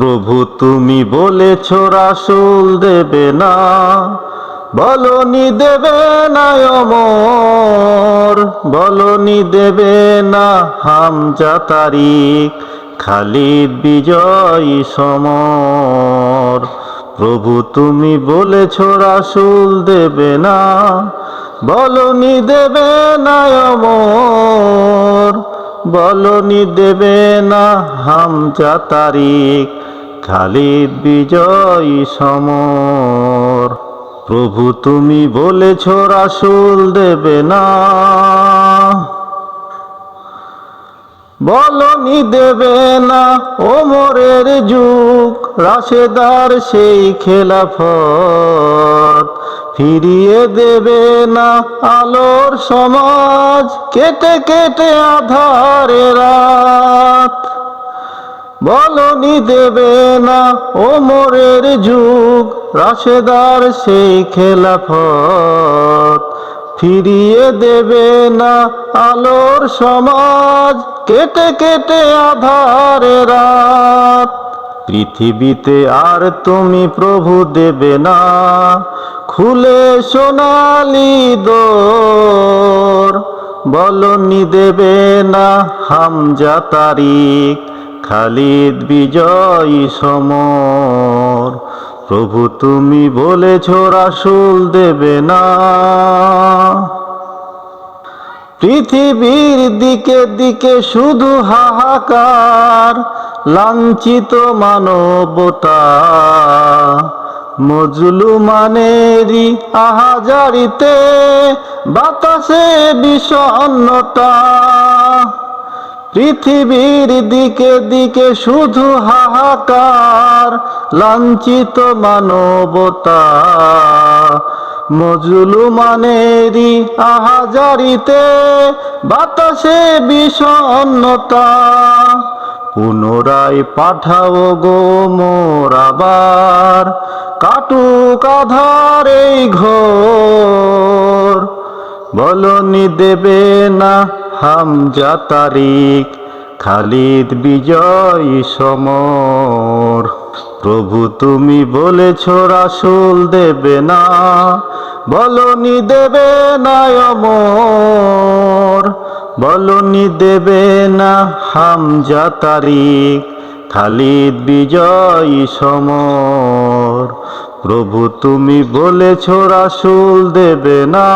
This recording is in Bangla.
প্রভু তুমি বলেছ রাসুল দেবে না, বলনি দেবে না অমর, বলনি দেবে না হামজা তারিখ খালিদ বিজয়ী সমর। প্রভু তুমি বলেছ রাসুল দেবে না, বলনি দেবে না অমর, বলনি দেবে না হামজা তারিখ খালিদ বিজয়ী সমর। প্রভু তুমি বলেছ, রাসুল দেবে না। বলনি দেবে না, ওমরের যুগ, রাশেদার সেই খেলাফত। ফিরিয়ে দেবে না আলোর সমাজ, কেটে কেটে আধারে রাত। বলনি দেবে না ওমরের যুগ, রাশেদার সেই খেলাফত। ফিরিয়ে দেবে না আলোর সমাজ, কেটে কেটে আধারে রাত। পৃথিবীতে আর তুমি প্রভু দেবে না, খুলে সোনালি দোর। বলনি দেবে না হামজা তারিখ খালিদ বিজয়ী সমর। প্রভু তুমি বলেছ, রাসুল দেবে না। পৃথিবীর দিকে দিকে শুধু হাহাকার, লাঞ্ছিত মানবতা মজলুমানেরই আহাজারিতে বাতাসে বিষণ্ণতা পৃথিবীর দিকে দিকে শুধু হাহাকার, লাঞ্ছিত মানবতা মজলুমানেরই আহাজারিতে বাতাসে বিষণ্ণতা। পুনরায় পাঠাও গো মোর আবার, কাটুক আধার এই ঘোর। বলনি দেবে না হামজা তারিখ, খালিদ বিজয়ী সমর। প্রভু তুমি বলেছ, রাসুল দেবে না, বলনি দেবে না অমর। বলনি দেবে না হামজা তারিখ, খালিদ বিজয়ী সমর। প্রভু তুমি বলেছ, রাসুল দেবে না।